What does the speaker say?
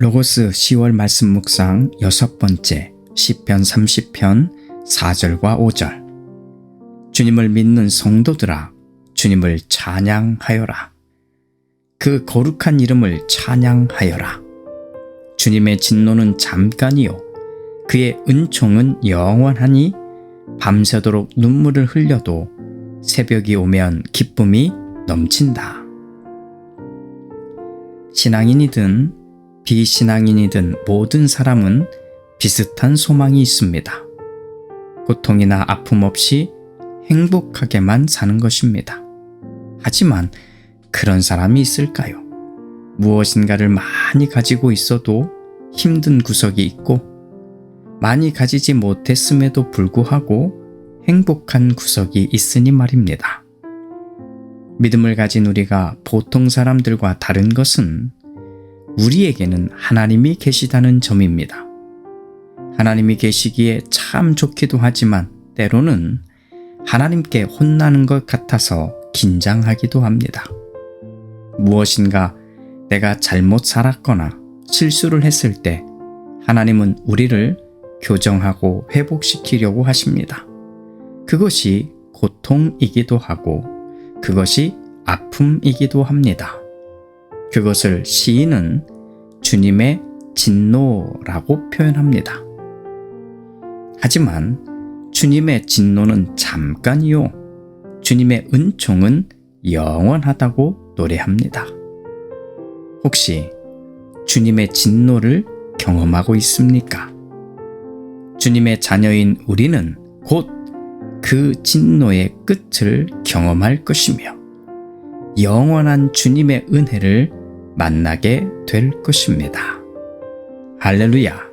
로고스 10월 말씀 묵상 여섯 번째 시편 30편 4절과 5절. 주님을 믿는 성도들아 주님을 찬양하여라. 그 거룩한 이름을 찬양하여라. 주님의 진노는 잠깐이요 그의 은총은 영원하니 밤새도록 눈물을 흘려도 새벽이 오면 기쁨이 넘친다. 신앙인이든 비신앙인이든 모든 사람은 비슷한 소망이 있습니다. 고통이나 아픔 없이 행복하게만 사는 것입니다. 하지만 그런 사람이 있을까요? 무엇인가를 많이 가지고 있어도 힘든 구석이 있고, 많이 가지지 못했음에도 불구하고 행복한 구석이 있으니 말입니다. 믿음을 가진 우리가 보통 사람들과 다른 것은 우리에게는 하나님이 계시다는 점입니다. 하나님이 계시기에 참 좋기도 하지만 때로는 하나님께 혼나는 것 같아서 긴장하기도 합니다. 무엇인가 내가 잘못 살았거나 실수를 했을 때 하나님은 우리를 교정하고 회복시키려고 하십니다. 그것이 고통이기도 하고 그것이 아픔이기도 합니다. 그것을 시인은 주님의 진노라고 표현합니다. 하지만 주님의 진노는 잠깐이요. 주님의 은총은 영원하다고 노래합니다. 혹시 주님의 진노를 경험하고 있습니까? 주님의 자녀인 우리는 곧 그 진노의 끝을 경험할 것이며 영원한 주님의 은혜를 만나게 될 것입니다. 할렐루야!